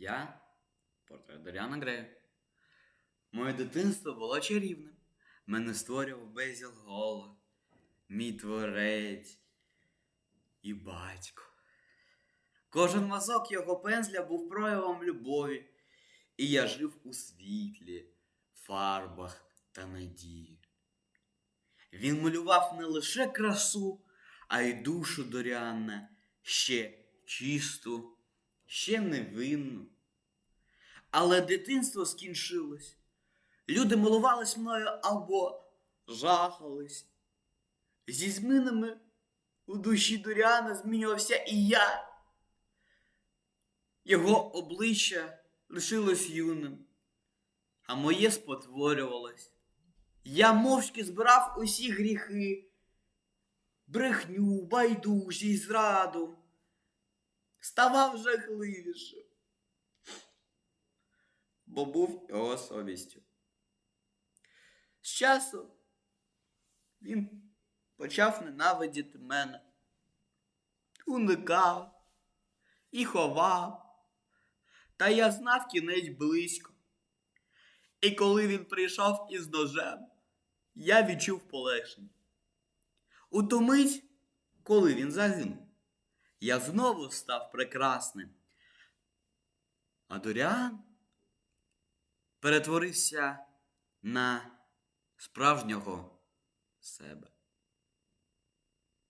Я портрет Доріана Грея. Моє дитинство було чарівним. Мене створював Безіл Гола, мій творець і батько. Кожен мазок його пензля був проявом любові, і я жив у світлі, фарбах та надії. Він малював не лише красу, а й душу Доріанна, ще чисту, ще невинну. Але дитинство скінчилось. Люди милувались мною або жахались. Зі змінами у душі Доріана змінювався і я. Його обличчя лишилось юним, а моє спотворювалось. Я мовчки збирав усі гріхи, брехню, байдужість, зраду. Ставав жахливішим, бо був його совістю. З часу він почав ненавидіти мене, уникав і ховав, та я знав кінець близько. І коли він прийшов із ножем, я відчув полегшення. У ту мить, коли він загинув, я знову став прекрасним. А Доріан перетворився на справжнього себе.